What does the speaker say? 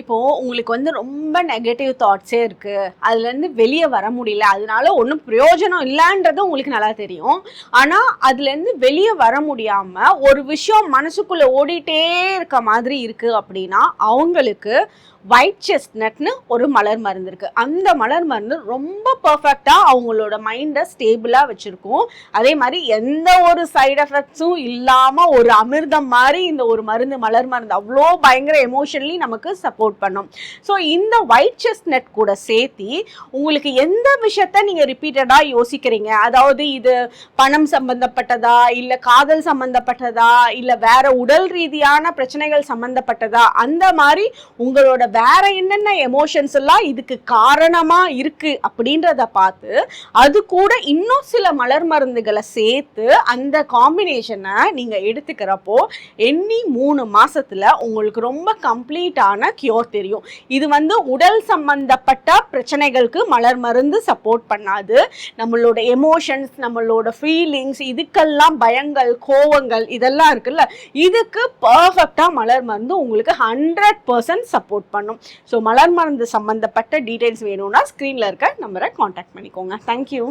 இப்போ உங்களுக்கு வந்து ரொம்ப நெகட்டிவ் தாட்ஸே இருக்கு. அதுல இருந்து வெளியே வர முடியல. அதனால ஒன்றும் பிரயோஜனம் இல்லைன்றது உங்களுக்கு நல்லா தெரியும். ஆனா அதுல இருந்து வெளியே வர முடியாம ஒரு விஷயம் மனசுக்குள்ள ஓடிட்டே இருக்க மாதிரி இருக்கு அப்படின்னா அவங்களுக்கு ஒயிட் செஸ்ட்னட்னு ஒரு மலர் மருந்து இருக்கு. அந்த மலர் மருந்து ரொம்ப பர்ஃபெக்டாக அவங்களோட மைண்டை ஸ்டேபிளாக வச்சுருக்கும். அதே மாதிரி எந்த ஒரு சைடு எஃபெக்ட்ஸும் இல்லாமல் ஒரு அமிர்தம் மாதிரி இந்த ஒரு மருந்து மலர் மருந்து அவ்வளோ பயங்கர எமோஷனலி நமக்கு சப்போர்ட் சப்போர்ட் பண்ணும். ஸோ இந்த ஒயிட் செஸ்ட்னட் கூட சேர்த்து உங்களுக்கு எந்த விஷயத்த நீங்கள் ரிப்பீட்டடாக யோசிக்கிறீங்க? அதாவது இது பணம் சம்பந்தப்பட்டதா? இல்லை காதல் சம்பந்தப்பட்டதா? இல்லை வேற உடல் ரீதியான பிரச்சனைகள் சம்பந்தப்பட்டதா? அந்த மாதிரி உங்களோட வேற என்னென்ன எமோஷன்ஸ் எல்லாம் இதுக்கு காரணமாக இருக்குது அப்படின்றத பார்த்து அது கூட இன்னும் சில மலர் மருந்துகளை சேர்த்து அந்த காம்பினேஷனை நீங்கள் எடுத்துக்கிறப்போ எண்ணி மூணு மாதத்தில் உங்களுக்கு ரொம்ப கம்ப்ளீட்டான கியூர் தெரியும். இது வந்து உடல் சம்பந்தப்பட்ட பிரச்சனைகளுக்கு மலர் மருந்து சப்போர்ட் பண்ணாது. நம்மளோட எமோஷன்ஸ் நம்மளோட ஃபீலிங்ஸ் இதுக்கெல்லாம் பயங்கள் கோவங்கள் இதெல்லாம் இருக்குல்ல இதுக்கு பர்ஃபெக்டாக மலர் மருந்து உங்களுக்கு ஹண்ட்ரட் பர்சன்ட் சப்போர்ட் பண்ணும். ஸோ மலர் மருந்து சம்மந்தப்பட்ட டீட்டெயில்ஸ் வேணும்னா ஸ்க்ரீனில் இருக்க நம்பரை காண்டாக்ட் பண்ணிக்கோங்க. தேங்க்யூ